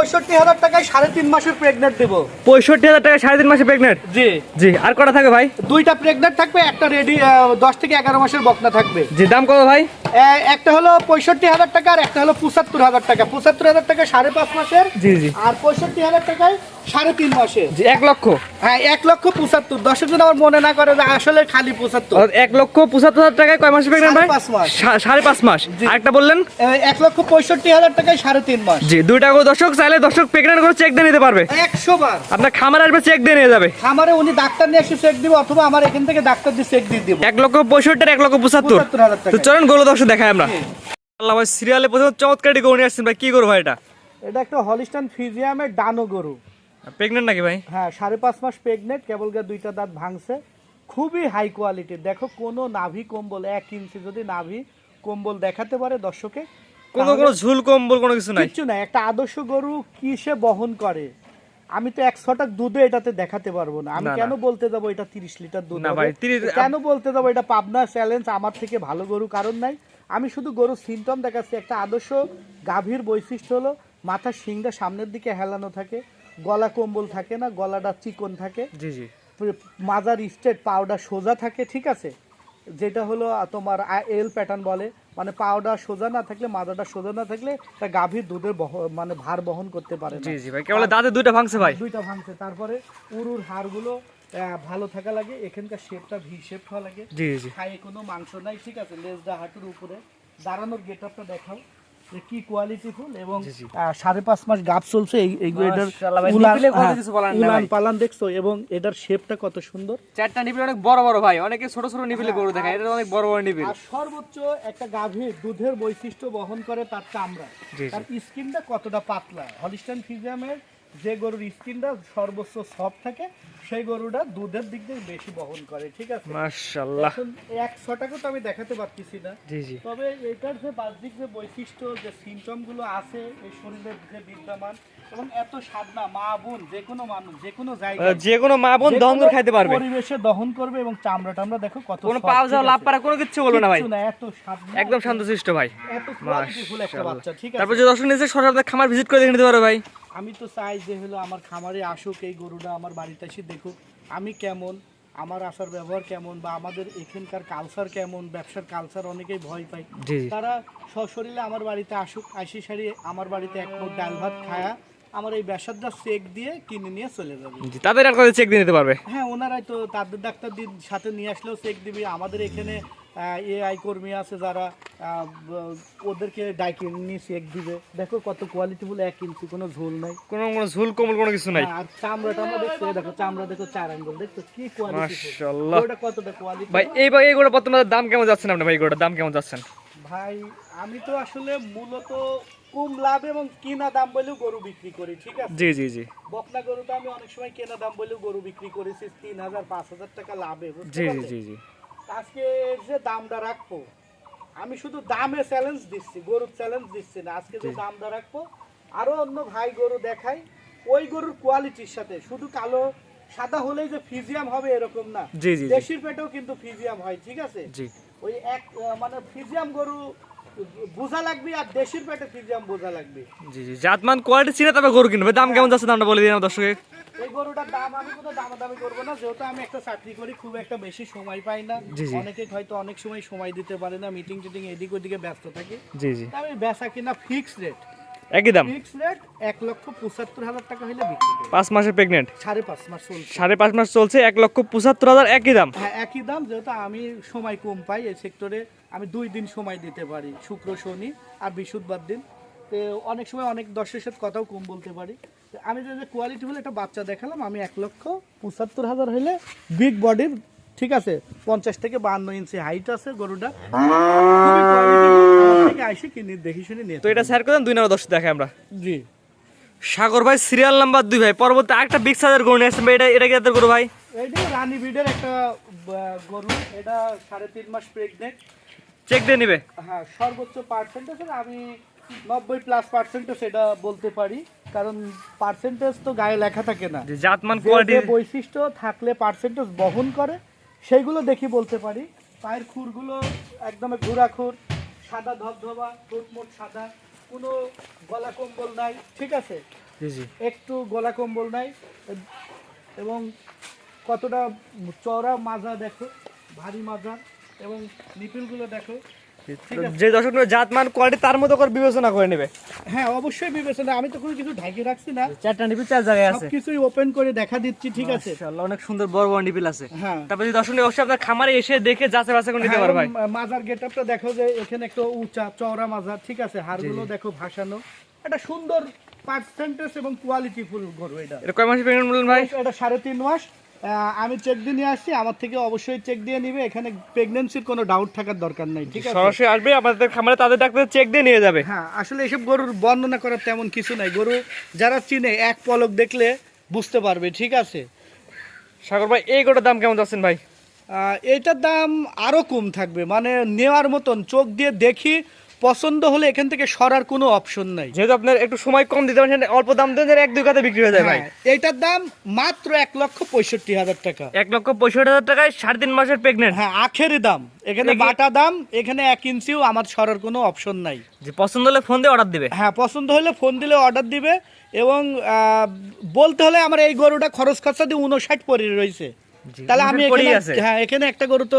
পঁয়ষট্টি হাজার টাকায় সাড়ে তিন মাসের প্রেগনেন্ট দেবো। পঁয়ষট্টি হাজার টাকা সাড়ে তিন মাসের প্রেগনেন্ট জি। জি আর কটা থাকবে ভাই? দুইটা প্রেগনেন্ট থাকবে একটা রেডি দশ থেকে এগারো মাসের বকনা থাকবে। জি দাম কত ভাই? একটা হলো পঁয়ষট্টি হাজার টাকা আর একটা হলো পঁচাত্তর হাজার টাকা। পঁচাত্তর হাজার টাকা সাড়ে পাঁচ মাসের জি জি। আর পঁয়ষট্টি হাজার টাকায় সাড়ে তিন মাসের এক লক্ষ। হ্যাঁ এক লক্ষ পঁচাত্তর। আমার মনে না করে যে আসলে খালি পঁচাত্তর। এক লক্ষ পঁচাত্তর হাজার টাকায় কয় মাসে প্রেগনেন্ট ভাই? পাঁচ মাস। সাড়ে পাঁচ মাস। আরেকটা বললেন? এক লক্ষ পঁয়ষট্টি হাজার টাকায় সাড়ে তিন মাস। জি দুইটা দর্শক চাইলে দর্শক প্রেগনেন্ট করে চেক দিয়ে নিতে পারবে। একশো বার। আপনার খামার আসবে চেক দিয়ে নিয়ে যাবে। খামারে উনি ডাক্তার নিয়ে এসে চেক দিব অথবা আমার এখান থেকে ডাক্তার দিয়ে চেক দিয়ে দিব। এক লক্ষ পঁয়ষট্টি এক লক্ষ পঁচাত্তর। তো চলেন গোলো দর্শক দেখায় আমরা। আল্লাহ ভাই সিরিয়ালে প্রথম চমৎকারটি গৌনি আসছেন ভাই কি করব ভাই এটা? এটা একটা হলিস্টান ফিজিয়ামের ডানো গরু। প্রেগনেন্ট নাকি ভাই? হ্যাঁ সাড়ে পাঁচ মাস প্রেগনেন্ট কেবল গা দুইটা দাঁত ভাঙছে। খুবই হাই কোয়ালিটির দেখো কোনো নাভি কম্বল এক ইঞ্চি যদি নাভি কম্বল দেখাতে পারে দর্শকে কোনো কোনো ঝুল কম্বল কোনো কিছু নাই? কিচ্ছু না একটা আদর্শ গরু কিসে বহন করে? আমি তো এক ছটাক দুধে এটাতে দেখাতে পারব না। আমি। কেন বলতে যাব এটা তিরিশ লিটার দুধ না? ভাই, 30 কেন বলতে যাব এটা পাবনা চ্যালেঞ্জ আমার থেকে ভালো গরু কারণ নাই। আমি শুধু গরুর সিমটম দেখাচ্ছি। একটা আদর্শ গাভীর বৈশিষ্ট্য হলো মাথার শিংটা সামনের দিকে হেলানো থাকে। গলা কম্বল থাকে না গলাটা চিকন থাকে। জি জি। মাজার স্টেট পাউডার সোজা থাকে ঠিক আছে? যেটা হলো তোমার এল প্যাটার্ন বলে। মানে পাউডার সোজা না থাকলে মাজাটা সোজা না থাকলে তা গাভীর দুধের মানে ভার বহন করতে পারে জি জি ভাই। কেবল দাঁতে দুইটা ভাঙছে ভাই। দুইটা ভাঙছে। তারপরে উরুর হাড়গুলো ভালো থাকা লাগে। এখানকার শেপটা ভি শেপ হওয়া লাগে। জি জি। খায়ে কোনো মাংস নাই ঠিক আছে? লেজটা হাঁটুর উপরে। দাঁড়ানোর গেট আপটা দেখাও। যে কোয়ালিটি ফুল এবং সাড়ে পাঁচ মাস গাপ চলছে এটার হ্যাঁ। পালান দেখছ এবং এটার শেপটা কত সুন্দর। চারটা নিবিল অনেক বড় বড় ভাই অনেকে ছোট ছোট নিবিলে গরু দেখায় এটা অনেক বড় বড় নিবিল সর্বোচ্চ একটা গাভীর দুধের বৈশিষ্ট্য বহন করে তার চামড়া। তার স্কিনটা কতটা পাতলা? হলিস্টান ফিজিয়ামের যে গরুর স্কিনটা সর্বোচ্চ সফট থাকে সেই গরুটা দুধের দিক দিয়ে বেশি বহন করে ঠিক আছে? মাশাআল্লাহ। এক ছটাকে তো আমি দেখাতে পারতেছি না। জি জি। তবে এটার যে বাহ্যিক যে বৈশিষ্ট্য যে সিমটমগুলো আছে এই শরীরের যে বিদ্যমান এবং এত সাদনা মা বোন যে কোনো মানুষ যে কোনো জায়গায় যে কোনো মা বোন দহন করে খাইতে পারবে। পরিবেশে দহন করবে এবং চামড়া টামড়া দেখো কত কোনো পাও যাও লাভ পারা কোনো কিছু বলবে না ভাই। এত সাদনা, একদম শান্তশিষ্ট ভাই। এত কোয়ালিটিফুল একটা। বাচ্চা ঠিক তারপর আছে যে দর্শক নিচে সরাসরি খামার ভিজিট করে দেখে নিতে পারো ভাই। আমি তো চাই যে হলো আমার খামারে আসুক এই গরুটা আমার বাড়িতে এসে দেখুক আমি কেমন আমার আসার ব্যবহার কেমন বা আমাদের এখানকার কালচার কেমন ব্যবসার কালচার অনেকেই ভয় পায়। তারা সশরীরে আমার বাড়িতে আসুক আসি সারি আমার বাড়িতে এক মুঠ ডাল ভাত খায়া আমার এই ব্যাসাদটা চেক দিয়ে কিনে নিয়ে চলে যাবে। তাদের আর চেক দিয়ে নিতে পারবে? হ্যাঁ ওনারাই তো তাদের ডাক্তার দিন সাথে নিয়ে আসলেও চেক দিবি। আমাদের এখানে এআই কর্মী আছে যারা ওদেরকে ডাইকে নিয়ে চেক দিবে। দেখো কত কোয়ালিটিফুল এক ইঞ্চি কোনো ঝোল নাই। কোনো কোনো ঝুল কোমল কোনো কিছু নাই। আর চামড়াটা আমরা দেখছ দেখো চামড়া দেখো চার আঙ্গুল দেখছ? কি কোয়ালিটি মাশাআল্লাহ। ওটা কতটা কোয়ালিটি ভাই এই ভাই এই গোটা বর্তমানে দাম কেমন যাচ্ছেন আপনি? ভাই গোটার দাম কেমন যাচ্ছেন? ভাই আমি তো আসলে মূলত কম লাভ এবং কিনা দাম বলেও গরু বিক্রি করি ঠিক আছে? জি জি জি। বকনা গরু তো আমি অনেক সময় কেনা দাম বলেও গরু বিক্রি করেছি তিন হাজার পাঁচ হাজার টাকা লাভে জি জি জি জি। আজকে যে দামটা রাখব আমি শুধু দামে চ্যালেঞ্জ দিচ্ছি গরুর চ্যালেঞ্জ দিচ্ছি না। আজকে যে দাম দা রাখব আরও অন্য ভাই গরু দেখাই ওই গরুর কোয়ালিটির সাথে। শুধু কালো সাদা হলেই যে ফিজিয়াম হবে এরকম না। দেশির পেটেও কিন্তু ফিজিয়াম হয় ঠিক আছে? ওই এক মানে ফিজিয়াম গরু বোঝা লাগবে আর দেশির পেটে ফিজিয়াম বোঝা লাগবে। জি জি জাতমান কোয়ালিটি চিনে তবে গরু কিনবে। দাম কেমন যাচ্ছে দামটা বলে দিন আমার দর্শকে এই গরুটার দাম আমি কোনো দামাদামি করব না যেহেতু আমি একটা চাকরি করি খুব একটা বেশি সময় পাই না। অনেকে হয়তো অনেক সময় সময় দিতে পারে না মিটিং টিটিং এদিক ওদিকে ব্যস্ত থাকি। জি জি। আমি বেচা কিনা ফিক্স রেট একই দাম। ফিক্স রেট এক লক্ষ পঁচাত্তর হাজার টাকা হলে বিক্রি করি। পাঁচ মাসের প্রেগনেন্ট সাড়ে পাঁচ মাস চলছে। সাড়ে পাঁচ মাস চলছে এক লক্ষ পঁচাত্তর হাজার একই দাম? হ্যাঁ একই দাম যেহেতু আমি সময় কম পাই এই সেক্টরে আমি দুই দিন সময় দিতে পারি শুক্র শনি আর বৃহস্পতিবার দিন। তো অনেক সময় অনেক দর্শকের সাথে কথাও কম বলতে পারি। আমি যে কোয়ালিটি হলে একটা বাচ্চা দেখালাম আমি এক লক্ষ পঁচাত্তর হাজার হলে বিগ বডির ঠিক আছে? পঞ্চাশ থেকে বান্ন ইঞ্চি হাইট আছে গরুটা। থেকে কিনে দেখি শুনে নিয়ে তো এটা স্যার করেন দুই নম্বর দর্শক দেখাই আমরা। জি। সাগর ভাই সিরিয়াল নাম্বার দুই ভাই। পরবর্তী আরেকটা বিগ সাইজের গরু নিয়ে ভাই। এটা এটা কি গরু ভাই? এইটা রানী ব্রিডের একটা গরু। এটা সাড়ে তিন মাস প্রেগনেন্ট চেক দিয়ে নিবে। হ্যাঁ সর্বোচ্চ পার্সেন্টেজ আমি নব্বই প্লাস পার্সেন্টেজ এটা বলতে পারি। কারণ পার্সেন্টেজ তো গায়ে লেখা থাকে না। জাতমান কোয়ালিটি বৈশিষ্ট্য থাকলে পার্সেন্টেজ বহন করে সেইগুলো দেখি বলতে পারি পায়ের খুরগুলো একদম ঘোরা খুর সাদা ধবধবা ঠোঁট মোট সাদা কোনো গলা কম্বল নাই ঠিক আছে জি জি একটু গলা কম্বল নাই এবং কতটা চওড়া মাজা দেখো ভারী মাজা এবং নিপিলগুলো দেখো। যে দর্শক জাত মান কোয়ালিটি তার মতো করে বিবেচনা করে নেবে। হ্যাঁ অবশ্যই বিবেচনা। আমি তো কোনো কিছু ঢাকি রাখছি না। চারটা নিপিল চার জায়গায় আছে। সবকিছুই ওপেন করে দেখা দিচ্ছি ঠিক আছে। অনেক সুন্দর বড় বড় নিপিল আছে। হ্যাঁ। তারপর যদি দর্শক অবশ্যই আপনার খামারে এসে দেখে যাচাই বাছাই করে নিতে পারবে ভাই। হ্যাঁ, মাজার গেটআপটা দেখো যে এখানে একটা উঁচা চওড়া মাজার ঠিক আছে? হাড়গুলো দেখো ভাসানো। একটা সুন্দর পার্সেন্টেজ এবং কোয়ালিটি ফুল গরু এটা এটা কয় মাসে প্রেগনেন্ট বললেন ভাই? এটা সাড়ে তিন মাস। আহ, আমি চেক দিয়ে নিয়ে আসছি আমার থেকে অবশ্যই চেক দিয়ে নিবে। এখানে প্রেগনেন্সির কোনো ডাউট থাকার দরকার নাই ঠিক আছে? সরাসরি আসবে আমাদের খামারে তাদের ডাক্তার চেক দিয়ে নিয়ে যাবে। হ্যাঁ আসলে এসব গরুর বর্ণনা করার তেমন কিছু নাই। গরু যারা চিনে এক পলক দেখলে বুঝতে পারবে ঠিক আছে? সাগর ভাই এই গোটার দাম কেমন যাচ্ছেন ভাই? এইটার দাম আরও কম থাকবে। মানে নেওয়ার মতন চোখ দিয়ে দেখি পছন্দ হলে এখান থেকে সরার কোনো অপশন নাই। যেহেতু আপনার একটু সময় কম দিতে পারছেন অল্প দাম দেন এক দুই কাতে বিক্রি হয়ে যায় ভাই। হ্যাঁ, এইটার দাম মাত্র এক লক্ষ পঁয়ষট্টি হাজার টাকা। এক লক্ষ পঁয়ষট্টি হাজার টাকায় সাড়ে তিন মাসের প্রেগনেন্ট হ্যাঁ আখেরি দাম। এখানে বাটা দাম এখানে এক ইঞ্চিও আমার সরার কোনো অপশন নাই। যে পছন্দ হলে ফোন দিয়ে অর্ডার দিবে। হ্যাঁ পছন্দ হলে ফোন দিলে অর্ডার দিবে এবং বলতে হলে আমার এই গরুটা খরচ খরচা দিয়ে উনষাট পরে রয়েছে। তাহলে আমি 59 পরেই এখানে আছে। হ্যাঁ এখানে একটা গরু তো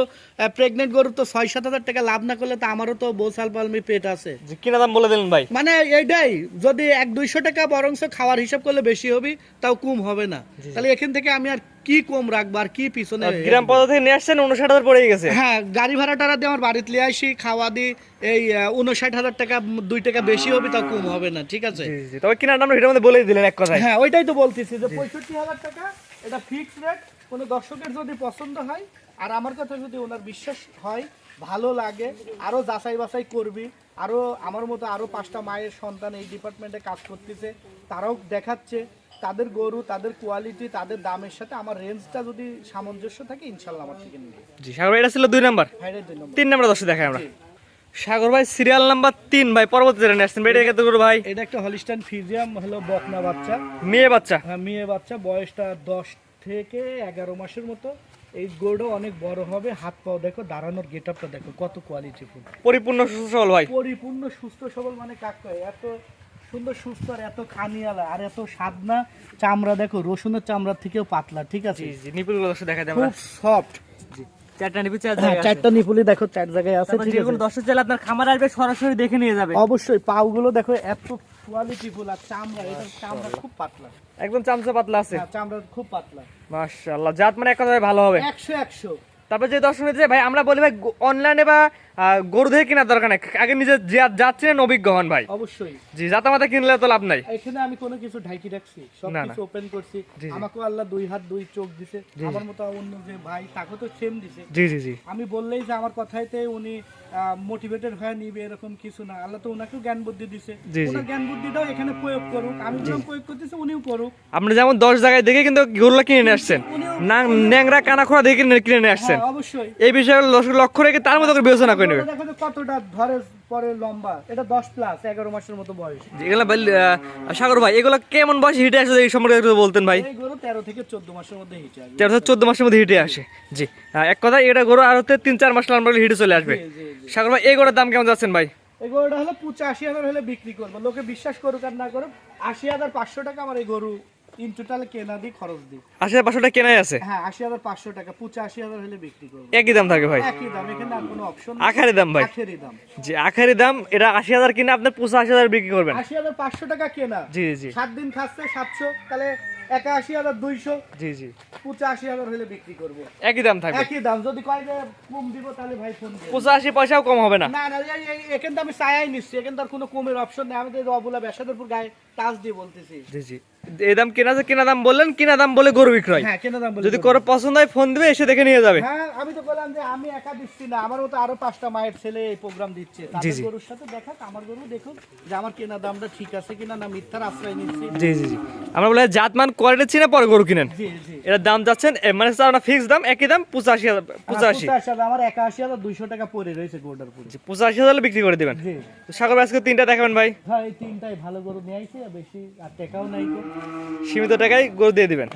প্রেগনেন্ট গরু তো ছয় সাত হাজার টাকা লাভ না করলে তো আমারও তো বৌসাল পালমি পেট আছে। কিনা দাম বলে দিলেন ভাই। মানে এইটাই যদি এক দুইশো টাকা বরংস খাওয়ার হিসাব করলে বেশি হবে তাও কম হবে না। তাহলে এখান থেকে আমি আর কি কম রাখব আর কি পিছনে গ্রাম পদ থেকে নিয়ে আসছেন উনষাট হাজার পড়েই গেছে। হ্যাঁ গাড়ি ভাড়া টাড়া দিয়ে আমার বাড়িতে নিয়ে আসি খাওয়া দিই এই উনষাট হাজার টাকা দুই টাকা বেশি হবে তাও কম হবে না ঠিক আছে? জি, জি। তবে কিনার দাম এটার মধ্যে বলেই দিলেন এক কথায়। হ্যাঁ ওইটাই তো বলতেছি যে পঁয়ষট্টি হাজার টাকা এটা ফিক্সড রেট কোনো দর্শকের যদি পছন্দ হয় আর আমার কথা যদি ওনার বিশ্বাস হয় ভালো লাগে আরও যাচাই বাছাই করবি আরও আমার মতো আরও পাঁচটা মায়ের সন্তান এই ডিপার্টমেন্টে কাজ করতেছে তারাও দেখাচ্ছে তাদের গরু তাদের কোয়ালিটি তাদের দামের সাথে আমার রেঞ্জটা যদি সামঞ্জস্য থাকে ইনশাল্লাহ আমার থেকে নিবে। জি সাগর ভাই এটা ছিল দুই নাম্বার। দুই নম্বর। তিন নাম্বার দর্শক দেখাই আমরা। সাগর ভাই সিরিয়াল নাম্বার তিন ভাই পরবর্তী আসছেন ভাই এটা কত ভাই? এটা একটা হলিস্টান ফিজিয়াম হলো বকনা বাচ্চা। মেয়ে বাচ্চা। হ্যাঁ মেয়ে বাচ্চা বয়সটা দশ থেকে এগারো মাসের মতো এই গোড়ও অনেক বড় হবে। হাত পাও দেখো দাঁড়ানোর গেট আপটা দেখো কত কোয়ালিটি ফুল পরিপূর্ণ সুস্থ সবল ভাই। পরিপূর্ণ সুস্থ সবল মানে কাক এত সুন্দর সুস্থ আর এত খানিয়ালা আর এত সাদনা চামড়া দেখো রসুনের চামড়ার থেকেও পাতলা ঠিক আছে? জি জি নিপুল দর্শক দেখা যায় খুব সফট চারটা নিপুল চার হ্যাঁ জায়গায় চারটা নিপুলি দেখো চার জায়গায় আছে ঠিক যে আছে? দর্শক চাইলে আপনার খামার আসবে সরাসরি দেখে নিয়ে যাবে। অবশ্যই পাউগুলো দেখো এত কোয়ালিটি ফুল চামড়া এটা চামড়া খুব পাতলা। একদম চামচা পাতলা আছে? হ্যাঁ চামড়া খুব পাতলা। মাশাআল্লাহ জাত মানে এক কথায় ভালো হবে। তারপর যে দর্শক ভাই আমরা বলি ভাই অনলাইনে বা গরু থেকে কেনার দরকার নাই। আগে নিজে যা- যাচ্ছিলেন অভিজ্ঞ হন ভাই। অবশ্যই। জি জাতা মাতা কিনলে তো লাভ নাই। এখানে আমি কোনো কিছু ঢাকি রাখছি সব কিছু ওপেন করছি। আমাকে আল্লাহ দুই হাত দুই চোখ দিছে। আমার মতো অন্য যে ভাই তাকে তো সেম দিছে। জি জি জি। আমি বললেই যে আমার কথাইতে উনি মোটিভেটেড হয়ে নিবে এরকম কিছু না। আল্লাহ তো ওনাকেও জ্ঞান বুদ্ধি দিছে। ওনার জ্ঞান বুদ্ধিটাও এখানে প্রয়োগ করুক। আমি যেমন প্রয়োগ করতেছি উনিও করুক। আপনি যেমন দশ জায়গায় দেখে কিন্তু গরুলা কিনে নিয়ে আসছেন ন্যাংরা কানা খোড়া দেখে কিনে নিয়ে আসছেন। হ্যাঁ অবশ্যই। এই বিষয়ে লক্ষ্য রেখে তার মতো করে বিবেচনা করে নেবে। দেখো যে কতটা ধরে পরে লম্বা। এটা দশ প্লাস এগারো মাসের মতো বয়স। এগুলো ভাই, সাগর ভাই এগুলো কেমন বয়সে হিটে আসে এই সম্পর্কে একটু বলতেন ভাই? গরু তেরো থেকে চোদ্দ মাসের মধ্যে হিটে আসবে। তেরো থেকে চোদ্দ মাসের মধ্যে হিটে আসে। জি এক কথা এটা গরু আর হতে তিন চার মাস লাগলে হিটে চলে আসবে। সাগর ভাই এই গরুর দাম কেমন যাচ্ছেন ভাই? এই গরুটা হলো পঁচাশি হাজার হলে বিক্রি করব। লোকে বিশ্বাস করুক আর না করুক আশি হাজার পাঁচশো টাকা আমার এই গরু ইন টোটাল কেনা দিই খরচ দিই আশি হাজার পাঁচশো টাকা কেনাই আছে? হ্যাঁ আশি হাজার পাঁচশো টাকা পঁচাশি হাজার হলে বিক্রি করব। একই দাম থাকে ভাই। একই দাম এখানে আর কোনো অপশন আখারি দাম ভাই। আখেরি দাম। আখারি দাম এটা আশি হাজার কিনে আপনি পঁচাশি হাজার বিক্রি করবেন। আশি হাজার পাঁচশো টাকা কেনা। জি জি। সাত দিন খাচ্ছে সাতশো তাহলে একাশি হাজার দুইশো। জি জি। পঁচাশি হাজার হলে বিক্রি করব। একই দাম থাকবে। একই দাম যদি কয় যে কম দিব তাহলে ভাই ফোন পঁচাশি পয়সাও কম হবে না। না না এখানে তো আমি চায়াই নিচ্ছি এখানে তো আর কোনো কমের অপশন নেই। আমি তো অবুলা গায়ে টাচ দিয়ে বলতেছি। জি জি। এই দাম কেনা আছে কিনা দাম বললেন কিনা দাম বলে গরু বিক্রয়। হ্যাঁ কেন দাম বলি যদি করো পছন্দ হয় ফোন দিবে এসে দেখে নিয়ে যাবে। হ্যাঁ আমি তো বললাম যে আমি একা দিচ্ছি না আরও পাঁচটা মায়ের ছেলে এই প্রোগ্রাম দিচ্ছে। তাদের গরুর সাথে দেখাক আমার গরু দেখুক যে আমার কেনা দামটা ঠিক আছে কিনা না মিথ্যার আশ্রয় নিচ্ছি। জি জি জি। আমরা বলে জাতমান কোয়ালিটি চিনে পরে গরু কিনেন। জি জি। এটার দাম যাচ্ছেন এ, মানে ফিক্স দাম একই দাম পঁচাশি হাজার পঁচাশি। পঁচাশি হাজার, আমার একাশি হাজার দুইশো টাকা পড়ে রয়েছে গোটার পুরো বিক্রি করে দিবেন। জি। সাগর আজকে তিনটা দেখাবেন ভাই। হ্যাঁ এই তিনটাই ভালো গরু নিয়ে আইছে বেশি আর টাকাও নাই তো সীমিত টাকায় গরু দিয়ে দিবেন।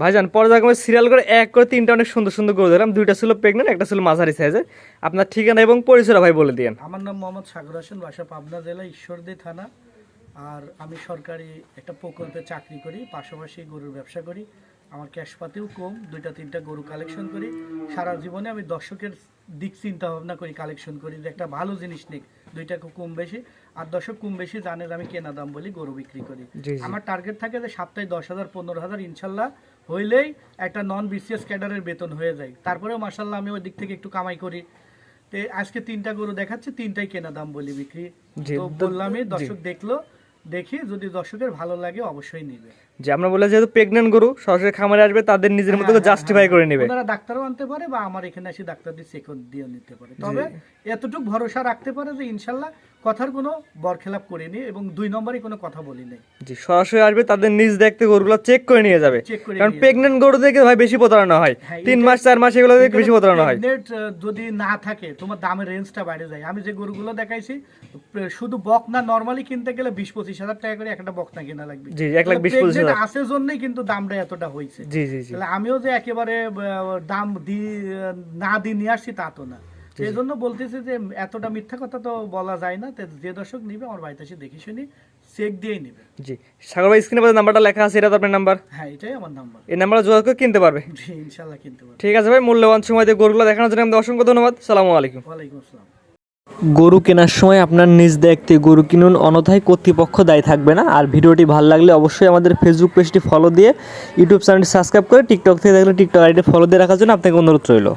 ভাইজান পর্যায়ক্রমে সিরিয়াল করে এক করে তিনটা অনেক সুন্দর সুন্দর গরু দিলাম দুইটা ছিল প্রেগনেন্ট একটা ছিল মাঝারি সাইজে আপনার ঠিকানা এবং পরিচয় ভাই বলে দিয়েন। আমার নাম মোহাম্মদ সাগর হোসেন, বাসা পাবনা জেলা ঈশ্বরদী থানা। আর আমি সরকারি একটা প্রকল্পে চাকরি করি, পাশাপাশি গরুর ব্যবসা করি। আমার ক্যাশপাতিও কম, দুইটা তিনটা গরু কালেকশন করি। সারা জীবনে আমি দর্শকের দিক চিন্তা ভাবনা করি কালেকশন করি যে একটা ভালো জিনিস নিক দুইটা কম বেশি। আর দর্শক কম বেশি জানে আমি কেনা দাম বলি গরু বিক্রি করি। আমার টার্গেট থাকে যে সপ্তাহে দশ হাজার পনেরো হাজার ইনশাল্লাহ হইলেই একটা নন বিসিএস ক্যাডারের বেতন হয়ে যায়। তারপরেও মার্শাল্লাহ আমি ওই দিক থেকে একটু কামাই করি। তো আজকে তিনটা গরু দেখাচ্ছে তিনটাই কেনা দাম বলি বিক্রি। তো- বললামই দর্শক দেখল দেখি যদি দর্শকের ভালো লাগে অবশ্যই নেবে। যে আমরা বলে যেহেতু প্রেগনেন্ট গরু সরাসরি খামারে আসবে তাদের নিজের মতো হ্যাঁ, জাস্টিফাই হ্যাঁ, করে নেবে। ওনারা ডাক্তারও আনতে পারে বা আমার এখানে এসে ডাক্তার দিয়ে চেক দিয়ে নিতে পারে। তবে এতটুকু ভরসা রাখতে পারে যে ইনশাল্লাহ কথার কোনো বরখেলাপ করিনি এবং দুই নম্বরই কোনো কথা বলি নাই জি সরাসরি আসবে তাদের নিজ দেখতে গরুগুলো চেক করে নিয়ে যাবে। কারণ নিয়ে প্রেগনেন্ট গরু থেকে ভাই বেশি প্রতারণা হয়। হ্যাঁ, তিন মাস চার মাস এগুলো থেকে বেশি প্রতারণা হয়। আহ, যদি না থাকে তোমার দামের রেঞ্জটা বাইরে যায়। আমি যে গরুগুলো দেখাইছি শুধু বকনা নরমালি কিনতে গেলে বিশ পঁচিশ হাজার টাকা করে একটা বকনা কেনা লাগবে। জি, এক লাখ বিশ পঁচিশ হাজার। আছে জন্যই কিন্তু দামটা এতটা হয়েছে জি জি জি। তাহলে আমিও যে একেবারে দাম দি না দিয়ে নিয়ে আসছি তা তো না। এই জন্য বলতেছি যে এতটা মিথ্যা কথা তো বলা যায় না যে দর্শক নিবে আমার বাড়িতে এসে দেখে শুনি চেক দিয়েই নিবে। জি সাগর ভাই স্ক্রিনে পাশে নাম্বারটা লেখা আছে এটা তো আপনার নাম্বার হ্যাঁ এটাই আমার নাম্বার এই নাম্বারে যোগাযোগ করে কিনতে পারবে। জি ইনশাল্লাহ কিনতে পারব। ঠিক আছে ভাই মূল্যবান সময় দিয়ে গরুগুলো দেখানোর জন্য আমাদের অসংখ্য ধন্যবাদ। সালামু আলাইকুম। ওয়ালাইকুম আসসালাম। গরু কেনার সময় আপনার নিজ দেখতে গরু কিনুন অনথায় কর্তৃপক্ষ দায়ী থাকবে না। আর ভিডিওটি ভালো লাগলে অবশ্যই আমাদের ফেসবুক পেজটি ফলো দিয়ে ইউটিউব চ্যানেলটি সাবস্ক্রাইব করে টিকটক থেকে দেখলে টিকটক আইডি ফলো দিয়ে রাখার জন্য আপনাকে অনুরোধ রইল।